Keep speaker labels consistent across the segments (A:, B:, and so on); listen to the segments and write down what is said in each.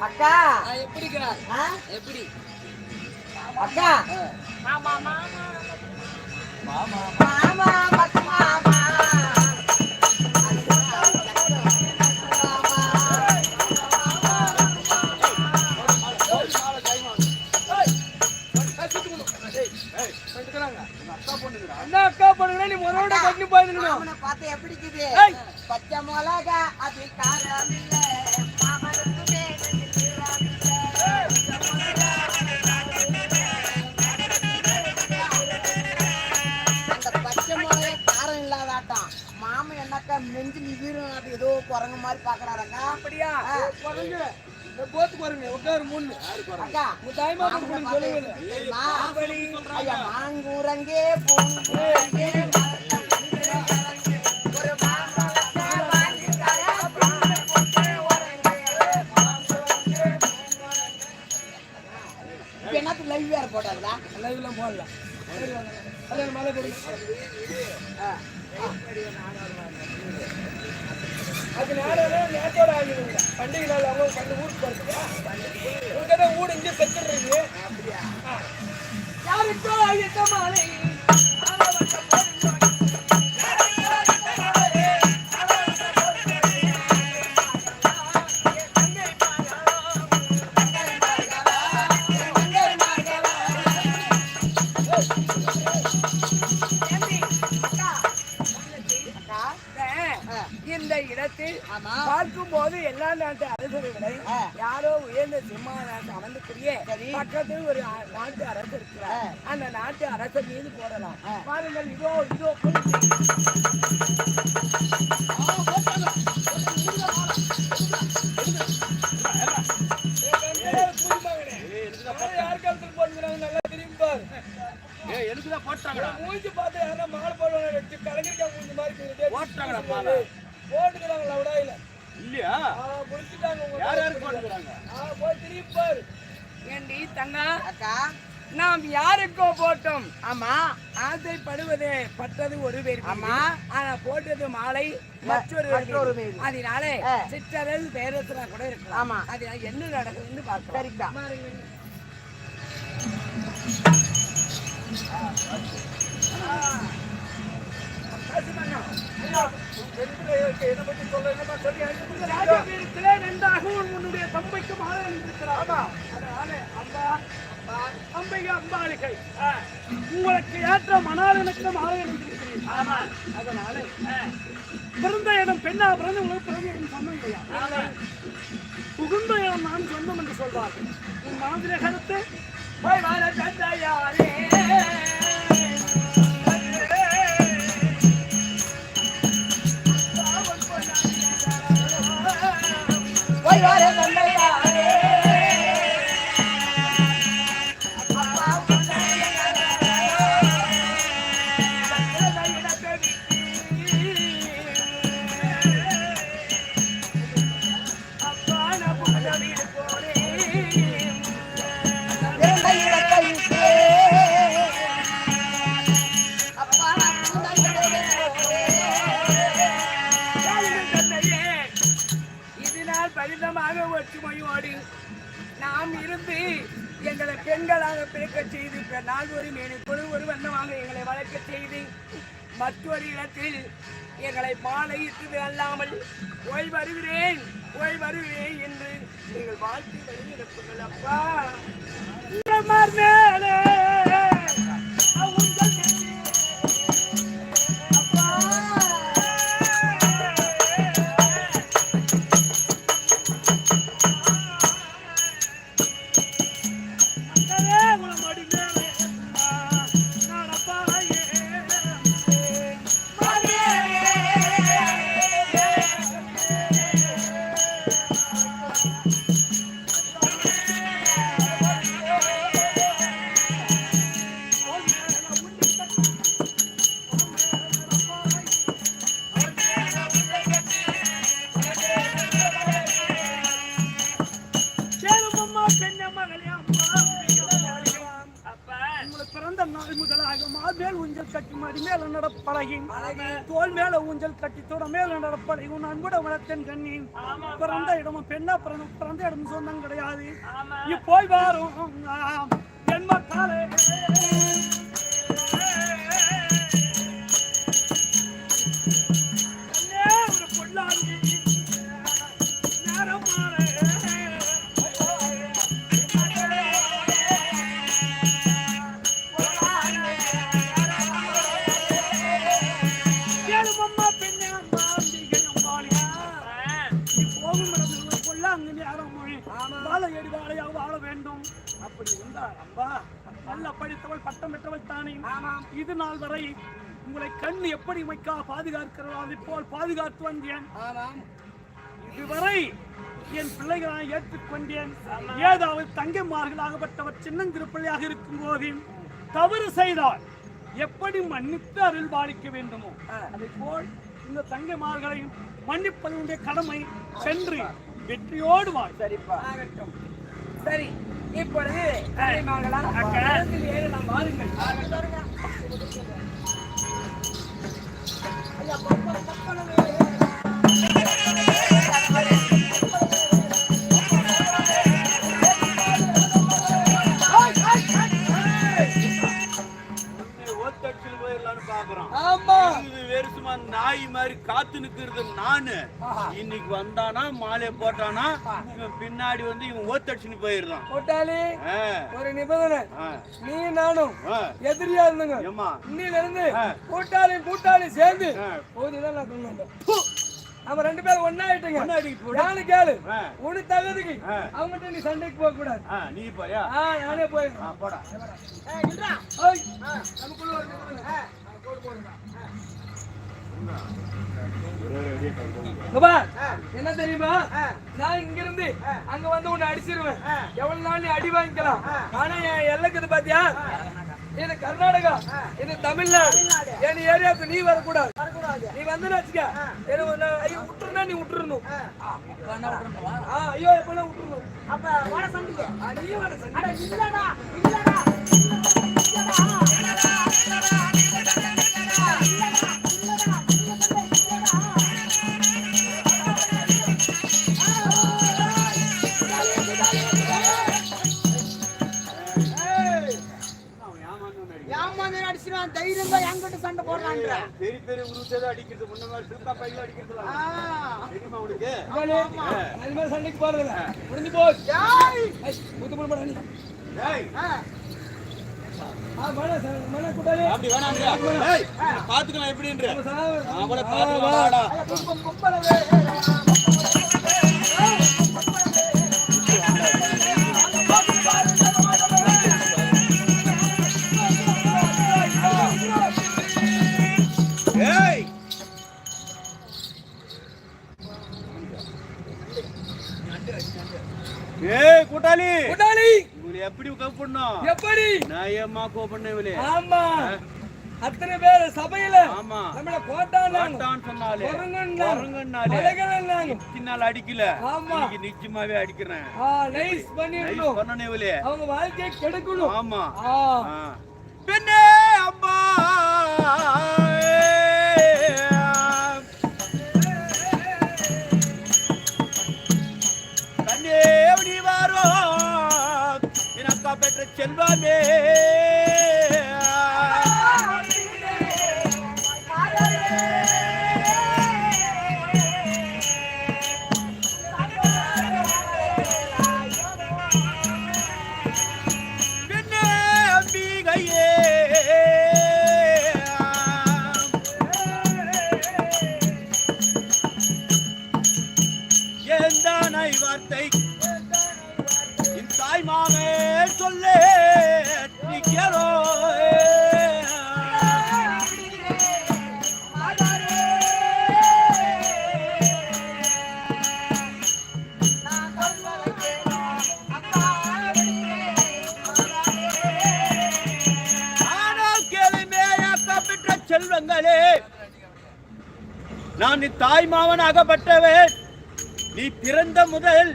A: அக்கா
B: எப்படிக்கா
A: ஆ?
B: எப்படி
A: அக்கா
B: மாமா மாமா
A: மாமா பத்து மாமா மாமனை பார்த்து எப்படி. பச்சை மிளகா அது காரம் இல்ல குரங்கு மாதிரி பாக்குறாரக்கா
B: அப்படியா. குரங்கு. இந்த போத்து குரங்கு? உட்காரு மூணு
A: அக்கா
B: தாய்மா சொல்லுங்க.
A: ஐயா மாங்கூரங்கே பூங்குரங்கே live வேற போட்டாங்களா?
B: லைவ்லாம் போடலாம் கல்யாணம் மேலே கொடுங்க அது நாளோட நேற்றோட ஆகிடுங்க பண்டிகை நாள் அவங்க கண்டு ஊருக்கு போறதுக்கா உங்க ஊடு இங்கே செத்துடுறீங்க? யாருக்கோ ஆகிட்ட மாலை எல்லா நாட்டு அரசர்களை. யாரோ உயர்ந்த சிம்மாசனத்தில் அமர்ந்துக்கூடிய
A: சரி.
B: பக்கத்தில் ஒரு நாட்டு இருக்கிறார்
A: ஆ.
B: அந்த நாட்டு அரசர் மீது போடலாம்
A: ஆ.
B: பாருங்கள் இதோ இதோ தெரியும் பாரு மூஞ்சி பார்த்து யாரா மாலை போடுவாங்க வச்சு கலைஞர்கள் மூஞ்சி மாதிரி.
C: போட்டாங்கடா மாலை.
B: போட்டுக்கிறாங்களா விடாயில
C: இல்லையா யார் யாருக்கு போட்டுக்கிறாங்க
B: பாரு ஏண்டி தங்கா
A: அக்கா,
B: நாம் யாருக்கோ போட்டோம்
A: ஆமா
B: ஆசைப்படுவது பட்டது ஒரு பேர்.
A: ஆமா.
B: ஆனா போட்டது மாலை மற்றொரு. மீது. அதனால. சிற்றரசு பேரரசனா கூட இருக்கலாம்
A: ஆமா.
B: அது என்ன நடக்குதுன்னு பார்க்கலாம்
A: சரிக்கா.
B: பாருங்க. உன்னுடைய தம்பைக்கு மாலை அணிந்திருக்கிறார். அதனால அம்பாளிகை உங்களுக்கு ஏற்ற மணாளனுக்கு மாலை அணிந்திருக்கிறீர்கள். அதனால பிறந்த இடம் பெண்ணா பிறந்து உங்களுக்கு பிறந்த இடம் சொந்தம் இல்லையா புகுந்த இடம் நான் சொந்தம் என்று சொல்வார்கள் உன் மனதிலே கருத்து போய் வர தந்தையாரே
A: போய்
B: நால்வரும் இப்ப ஒரு வண்ணமாக எங்களை வளர்க்க செய்து மற்றொரு இடத்தில் எங்களை மாலையிட்டு அல்லாமல் ஓய் வருகிறேன் ஓய் வருகிறேன் என்று நீங்கள் வாழ்த்து வழி அப்பா. மேலே
D: நடப்பழகி உன் அன்புட வளர்த்தன் கண்ணி. பிறந்த இடமும் பெண்ணா பிறந்த பிறந்த இடம் சொந்தம் கிடையாது. நீ போய் வாரும் ஜென்ம காலே கண்ணே என் பிள்ளைகளை நான் ஏற்றுக்கொண்டேன் ஏதாவது தங்கைமார்களாகப்பட்டவர் சின்னஞ்சிறு பிள்ளையாக இருக்கும் போது தவறு செய்தால் எப்படி மன்னித்து அருள் பாலிக்க வேண்டுமோ அதை போல் இந்த தங்கைமார்களையும் மன்னிப்பதனுடைய கடமை சென்று வெற்றியோடு வாழ்
A: சரிப்பா
B: சரி இப்பொழுது வாருங்கள்
C: ஓத்தடிச்சு வெறுசுமா நாய் மாதிரி காத்து நிக்கிறது நானு. இன்னைக்கு வந்தானா மாலையை போட்டானா இவன் பின்னாடி வந்து இவன் ஓத்தடிச்சுன்னு போயிடுறான். ஆ,
B: ஒரு நிபந்தனை. நீ நானும். எதிரியா இருந்துங்க. இன்னில இருந்து. கூட்டாளி கூட்டாளி சேர்ந்து. போதுதான் நான் சொன்னேன் நம்ம ரெண்டு பேரும் ஒண்ணா ஆயிட்டுங்க. யானு கேளு. உனக்கு தகுதிக்கு. அவங்ககிட்ட நீ சண்டைக்கு போக கூடாது.
C: நீ போயா
B: ஆ நானே
C: ஆ, போடா.
B: நமக்குள்ள ஒரு போடுங்க. என்ன தெரியுமா? நான் இங்க இருந்து அங்க வந்து உன்னை அடிச்சிருவேன். எவ்வளவு நாள் நீ அடி வாங்கிக்கலாம்? ஆனா என் எல்லைக்கு பாத்தியா? இது கர்நாடகா இது தமிழ்நாடு. என் ஏரியாவுக்கு நீ வரக்கூடாது. நீ வந்து வச்சுக்க ஐயோ விட்டுருனா நீ விட்டுறணும். ஆ, ஐயோ எப்பெல்லாம் விட்டுறணும்?
A: அப்ப வர சண்டிகை
B: ஆ, நீ வர சண்டை.
A: அட இல்லடா இல்லடா
C: பெரிய உருவத்தை அடிக்கிறது. முன்ன மாதிரி சிறுக்கா பையில அடிக்கிறது தெரியுமா உனக்கு?
B: இது மாதிரி சண்டைக்கு போறதில்ல. முடிஞ்சு போச்சு
A: ஏய்!
B: ஏய், ஊத்து போட மாட்டா நீ.
C: ஏய், கூப்பிடணும் இவளே.
B: ஆமா. அத்தனை பேர் சபையில
C: ஆமா.
B: நம்மள
C: மாட்டான்னு சொன்னாலே. நாள் அடிக்கல.
B: ஆமா.
C: இன்னைக்கு நிச்சயமாவே அடிக்கிறேன்.
B: நைஸ் அவங்க வாழ்க்கையை கெடுக்கணும்.
C: ஆமா. பெண்ணே அம்மா. கண்ணே எப்படி வாரோ எனக்கா பெற்ற செல்வமே. வார்த்தை. என் தாய் மாமே சொல்லே நீ கேளோ. செல்வங்களே. நான் தாய் மாவன் அகப்பட்டவன் நீ பிறந்த முதல்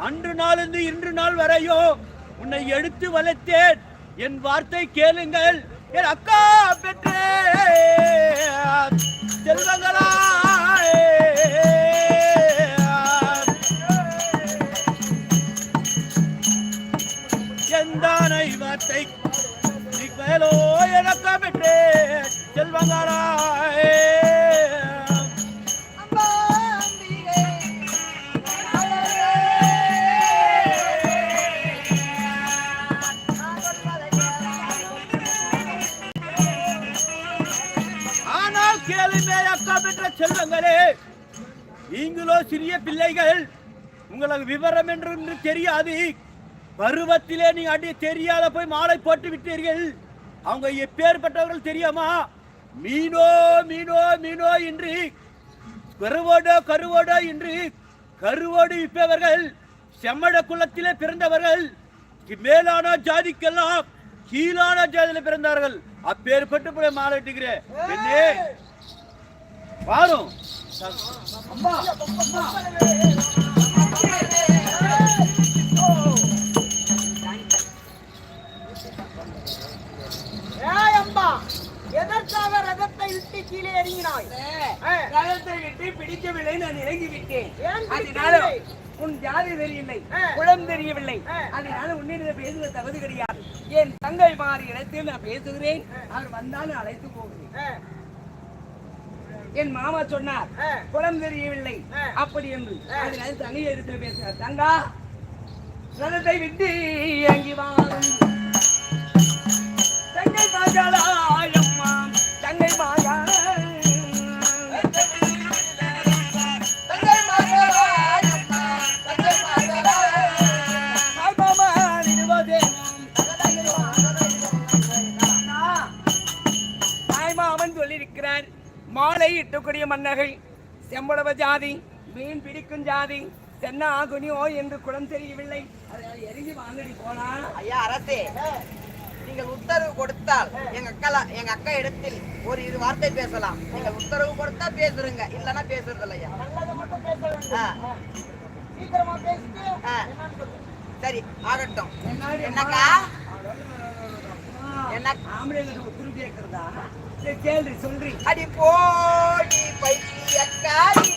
C: அன்று நாளிலிருந்து இன்று நாள் வரையோ உன்னை எடுத்து வளர்த்தேன். என் வார்த்தை கேளுங்கள். என் அக்கா பெற்றே செல்வங்களா எந்தானை வார்த்தை மேலோ எனக்கா பெற்றே செல்வங்களா ஆனால் கேளுமே அக்கா பெற்ற செல்வங்களே நீங்களோ சிறிய பிள்ளைகள் உங்களுக்கு விவரம் என்று தெரியாது. பருவத்திலே நீங்க அடி தெரியாத போய் மாலை போட்டு விட்டீர்கள். அவங்க எப்பேற்பட்டவர்கள் தெரியுமா? மீனோ மீனோ மீனோ என்று கருவோடோ கருவோடோ என்று கருவோடு விற்பவர்கள் செம்மட குலத்திலே பிறந்தவர்கள் மேலான ஜாதிக்கெல்லாம் கீழான ஜாதியில பிறந்தார்கள். அப்பேற்பட்டு போய் மாலை விட்டுக்கிறேன் பாரும்
A: எதற்காக ரதத்தை விட்டு கீழே இறங்கினாய்? ஆ,
B: ரதத்தை விட்டு பிடிக்கவில்லை நான் இறங்கி விட்டேன் அதனால? உன் ஜாதி தெரியவில்லை. குளம் தெரியவில்லை. அதனால உன்னிடம் பேசுவது தகுதி கிடையாது. என் தங்கை மாறி இடத்தில் நான் பேசுகிறேன். அவர் வந்தாலும் அழைத்து போகிறேன். என் மாமா சொன்னார். குளம் தெரியவில்லை. அப்படி என்று
A: ஆ.
B: அதனால தங்கை இடத்தில் பேசுகிறார் தங்கா ரதத்தை விட்டு இறங்கி வாரும் தங்கை மாஜாலாயம்மா மாலை இட்டக்கூடிய மன்னகை செம்படவ ஜாதி மீன் பிடிக்கும் ஜாதி தென்ன ஆகுனியோ என்று குளம் தெரியவில்லை. அதனால எரிஞ்சு வாங்கடி போனா.
A: ஐயா அரசே நீங்கள் உத்தரவு கொடுத்தால் எங்க அக்கா எங்க அக்கா இடத்தில் ஒரு இரு வார்த்தை பேசலாம். நீங்கள் உத்தரவு கொடுத்தா பேசுறீங்க இல்லன்னா பேசுறது இல்லையா. சரி ஆகட்டும். என்னக்கா? என்ன?
B: ஆம்பளைங்களுக்கு உத்தரவு கேட்கறதா கேள்வி சொல்றி
A: அடி போடி பைத்தியக்காரி.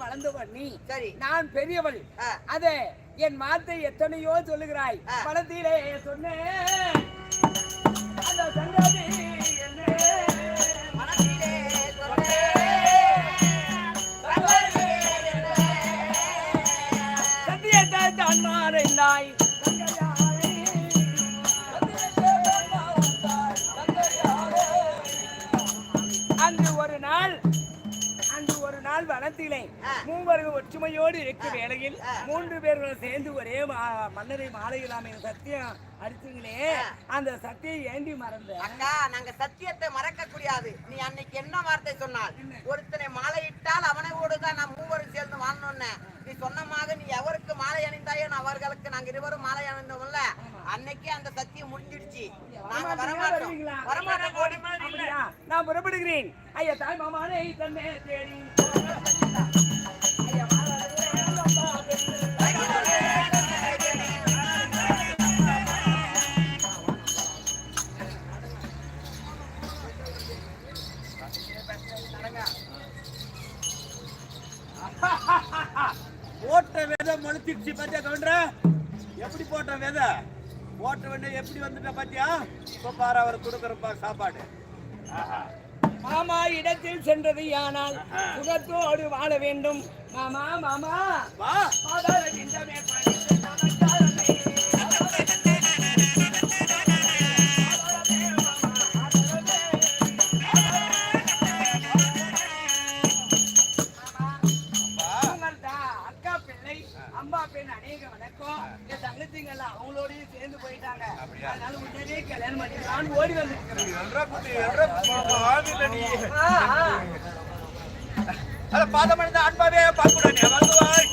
B: எச்சப்பால் குடிச்சு வளர்ந்து பண்ணி
A: சரி.
B: நான் பெரியவள். அதே என் மாத்தை எத்தனையோ சொல்லுகிறாய்.
A: ஆ.
B: பணத்திலே இருக்கும் வேளையில். மூன்று பேர்களும் சேர்ந்து ஒரே மன்னரை மாலையிலாம சத்தியம் அடிச்சீங்களே. அந்த சத்தியம் ஏண்டி மறந்த.
A: அக்கா நாங்க சத்தியத்தை மறக்க கூடாது நீ அன்னைக்கு என்ன வார்த்தை சொன்னால் ஒருத்தனை மாலையிட்டால் அவனோடு தான் நான் மூவரும் சேர்ந்து வாழணும்னு. நீ சொன்னமாக நீ எவருக்கு மாலை அணிந்தாயோ அவர்களுக்கு நாங்க இருவரும் மாலை அணிந்தோம்ல. அன்னைக்கே அந்த சத்தியம் முடிஞ்சிடுச்சு. நாங்க வரமாட்டோம். வரமாட்டோம்?
B: நான் புறப்படுகிறேன். ஐயா தாய் மாமானே தன்னை தேடி.
C: முளைச்சிருச்சு பாத்தியா கவுண்டர? எப்படி போட்ட விதை? போட்ட விதை எப்படி வந்துட்ட பாத்தியா? இப்ப பாரு அவர் கொடுக்கறப்பா சாப்பாடு. ஆஹா.
B: மாமா இடத்தில் சென்றது ஆனால் சுகத்தோடு வாழ வேண்டும். மாமா மாமா.
C: வா.
B: பாதாள சிந்தமே ஓடி வந்திருக்கிறேன்
C: எல்ரா அன்பாவே வருவாய்.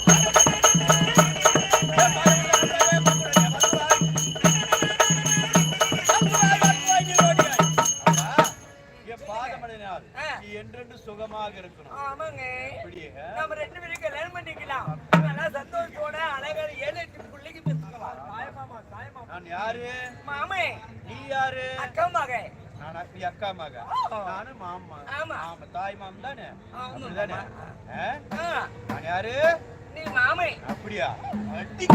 B: ஆமா.
C: ஆமா தாய் மாமன் தானே. அப்படிதானே? நான் யாரு?
B: நீ மாமே
C: அப்படியா? அடி.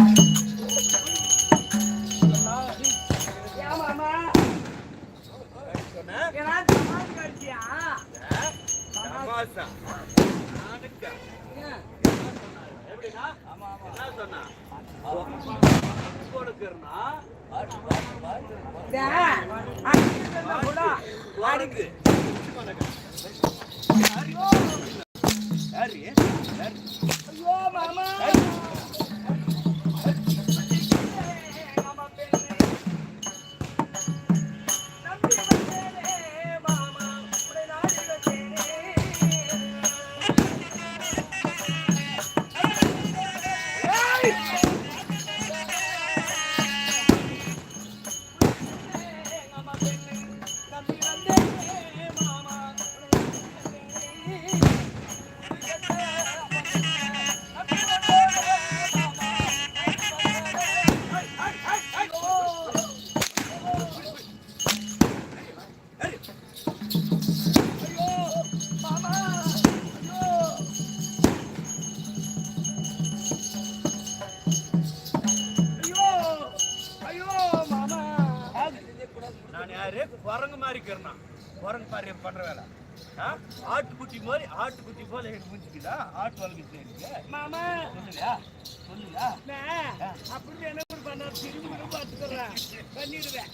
B: மாமா.
C: சொன்ன? எப்படின்னா என்ன சொன்னா? கொடுக்கறனா வாடுக்கு யாரு யாரு ஆட்டுக்குட்டி போல எனக்கு முடிச்சுக்குதா ஆட்டு வளர்க்கு எனக்கு
B: மாமா.
C: சொல்லுங்க சொல்லுங்க
B: அப்படி என்ன பண்ண திரும்பி பார்த்துக்கிறேன். பண்ணிடுவேன்.